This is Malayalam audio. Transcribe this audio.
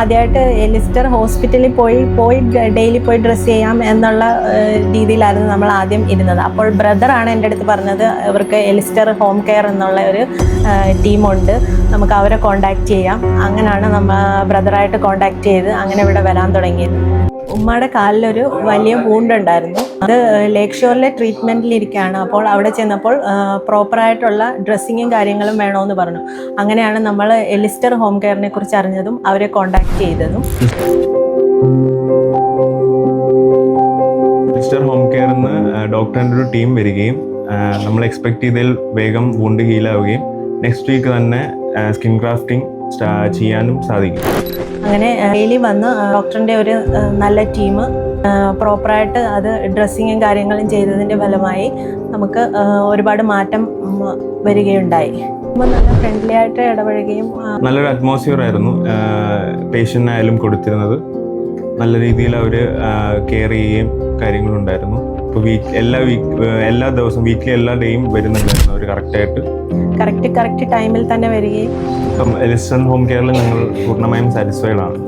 ആദ്യമായിട്ട് എലിസ്റ്റർ ഹോസ്പിറ്റലിൽ പോയി പോയി ഡെയിലി പോയി ഡ്രസ്സ് ചെയ്യാം എന്നുള്ള രീതിയിലായിരുന്നു നമ്മൾ ആദ്യം ഇരുന്നത്. അപ്പോൾ ബ്രദറാണ് എന്റെ അടുത്ത് പറഞ്ഞത് ഇവർക്ക് എലിസ്റ്റർ ഹോം കെയർ എന്നുള്ള ഒരു ടീമുണ്ട്. നമുക്ക് അവരെ കോണ്ടാക്ട് ചെയ്യാം. അങ്ങനെയാണ് നമ്മൾ ബ്രദറായിട്ട് കോണ്ടാക്ട് ചെയ്ത് അങ്ങനെ ഇവിടെ വരാൻ തുടങ്ങിയത്. ഉമ്മയുടെ കാലിലൊരു വലിയ വൂണ്ടുണ്ടായിരുന്നു അത് ലേക്ക് ഷോറിലെ ട്രീറ്റ്മെന്റിലിരിക്കുകയാണ് അപ്പോൾ അവിടെ ചെന്നപ്പോൾ പ്രോപ്പറായിട്ടുള്ള ഡ്രസ്സിങ്ങും കാര്യങ്ങളും വേണമെന്ന് പറഞ്ഞു. അങ്ങനെയാണ് നമ്മൾ എലിസ്റ്റർ ഹോം കെയറിനെ കുറിച്ച് അറിഞ്ഞതും അവരെ കോണ്ടാക്ട് ചെയ്തതും. എലിസ്റ്റർ ഹോം കെയറിന്ന് ഡോക്ടറിന്റെ ഒരു ടീം വരികയും നമ്മൾ എക്സ്പെക്ട് ചെയ്തതിൽ വേഗം വൂണ്ട് ഹീലാവുകയും നെക്സ്റ്റ് വീക്ക് തന്നെ സ്കിൻ ക്രാഫ്റ്റിംഗ് ചെയ്യാനും സാധിക്കും. അങ്ങനെ ഡെയിലി വന്ന് ഡോക്ടറിന്റെ ഒരു നല്ല ടീം പ്രോപ്പറായിട്ട് അത് ഡ്രസ്സിങ്ങും കാര്യങ്ങളും ചെയ്തതിന്റെ ഫലമായി നമുക്ക് ഒരുപാട് മാറ്റം വരികയുണ്ടായി. നല്ല ഫ്രണ്ട്ലി ആയിട്ട് ഇടപഴകുകയും നല്ലൊരു അറ്റ്മോസ്ഫിയർ ആയിരുന്നു പേഷ്യന്റിനായാലും കൊടുത്തിരുന്നത്. നല്ല രീതിയിൽ അവർ കെയർ ചെയ്യുകയും കാര്യങ്ങളുണ്ടായിരുന്നു. ഇപ്പോൾ വീക്ക് എല്ലാ വീക്ക് എല്ലാ ദിവസവും വീക്കിലി എല്ലാ ഡേയും വരുന്നുണ്ടായിരുന്നു അവർ കറക്റ്റായിട്ട് കറക്റ്റ് കറക്റ്റ് ടൈമിൽ തന്നെ വരികയും. ഇപ്പം എലിസ്റ്റൺ ഹോം കെയറിൽ ഞങ്ങൾ പൂർണമായും സാറ്റിസ്ഫൈഡ് ആണ്.